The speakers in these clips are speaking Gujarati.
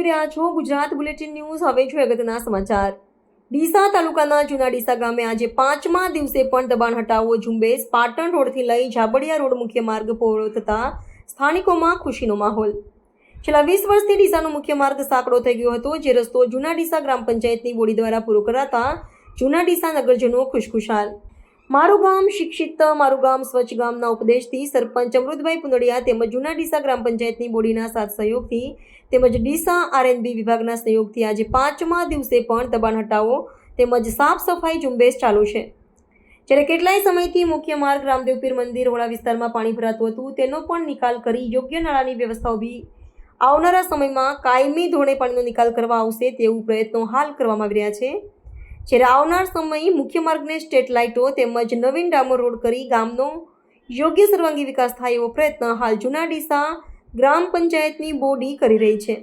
જોઈ રહ્યા છો ગુજરાત બુલેટિન ન્યૂઝ. હવે જોઈએ અગત્યના સમાચાર. ડીસા તાલુકાના જૂના ડીસા ગામે આજે પાંચમા દિવસે પણ દબાણ હટાવો ઝુંબેશ પાટણ રોડથી લઈ જાબડિયા રોડ મુખ્ય માર્ગ પહોળો થતા સ્થાનિકોમાં ખુશીનો માહોલ. છેલ્લા વીસ વર્ષથી ડીસાનો મુખ્ય માર્ગ સાંકડો થઈ ગયો હતો, જે રસ્તો જૂના ડીસા ગ્રામ પંચાયતની બોડી દ્વારા પૂરો કરાતા જૂના ડીસા નગરજનો ખુશખુશાલ. મારું ગામ શિક્ષિત, મારું ગામ સ્વચ્છ ગામના ઉપદેશથી સરપંચ અમૃતભાઈ પુનડિયા તેમજ જૂના ડીસા ગ્રામ પંચાયતની બોડીના સાથ સહયોગથી તેમજ ડીસા આરએનબી વિભાગના સહયોગથી આજે પાંચમા દિવસે પણ દબાણ હટાવો તેમજ સાફ સફાઈ ઝુંબેશ ચાલુ છે. જ્યારે કેટલાય સમયથી મુખ્ય માર્ગ રામદેવપીર મંદિર હોળા વિસ્તારમાં પાણી ભરાતું હતું, તેનો પણ નિકાલ કરી યોગ્ય નાળાની વ્યવસ્થા ઊભી. આવનારા સમયમાં કાયમી ધોરણે પાણીનો નિકાલ કરવા આવશે તેવું પ્રયત્નો હાલ કરવામાં આવી રહ્યા છે. જ્યારે આવનાર સમય મુખ્ય માર્ગને સ્ટેટ લાઇટો તેમજ નવીન ડામર રોડ કરી ગામનો યોગ્ય સર્વાંગી વિકાસ થાય એવો પ્રયત્ન હાલ જૂના ડીસા ગ્રામ પંચાયતની બોડી કરી રહી છે.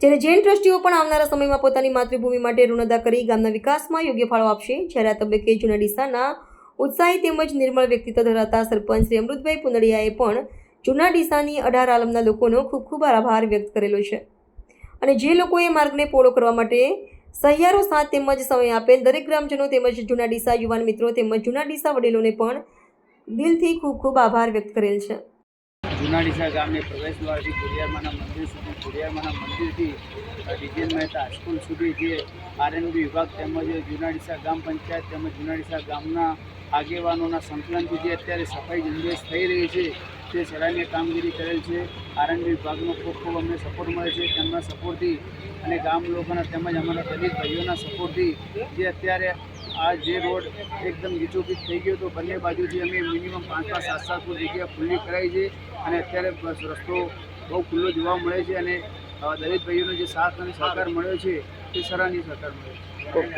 જ્યારે જૈન ટ્રસ્ટીઓ પણ આવનારા સમયમાં પોતાની માતૃભૂમિ માટે ઋણ અદા કરી ગામના વિકાસમાં યોગ્ય ફાળો આપશે, જ્યારે આ તબક્કે જૂના ડીસાના ઉત્સાહી તેમજ નિર્મળ વ્યક્તિત્વ ધરાવતા સરપંચ શ્રી અમૃતભાઈ પુનડિયાએ પણ જૂના ડીસાની અઢાર આલમના લોકોનો ખૂબ ખૂબ આભાર વ્યક્ત કરેલો છે. અને જે લોકોએ માર્ગને પહોળો કરવા માટે સહિયારો સાથ તેમજ સમય આપેલ દરેક ગ્રામજનો તેમજ જૂના ડીસા યુવાન મિત્રો તેમજ જૂના ડીસા વડીલોને પણ દિલથી ખૂબ ખૂબ આભાર વ્યક્ત કરેલ છે. જૂના ડીસા ગામની પ્રવેશ દ્વારથી ખોડિયારમાના મંદિર સુધી ખોડિયારમાના મંદિરથી ડીજેન મહેતા હાઈસ્કૂલ સુધી જે આરએનબી વિભાગ તેમજ જૂના ડીસા ગામ પંચાયત તેમજ જૂના ડીસા ગામના આગેવાનોના સંકલનથી જે અત્યારે સફાઈ ઝુંબેશ થઈ રહી છે તે સરાહનીય કામગીરી કરેલ છે. આરએનબી વિભાગનો ખૂબ ખૂબ અમને સપોર્ટ મળે છે. તેમના સપોર્ટથી અને ગામ લોકોના તેમજ અમારા દલિત ભાઈઓના સપોર્ટથી જે અત્યારે આ જે રોડ એકદમ ગીચોગીચ થઈ ગયો તો બંને બાજુથી અમે મિનિમમ પાંચ પાંચ સાત સાત ફૂટ જગ્યા ખુલ્લી કરાઈ છે અને અત્યારે રસ્તો બહુ ખુલ્લો જોવા મળે છે અને દલિત ભાઈઓનો જે સાથ અને સહકાર મળ્યો છે તે સરાહનીય સહકાર મળ્યો છે.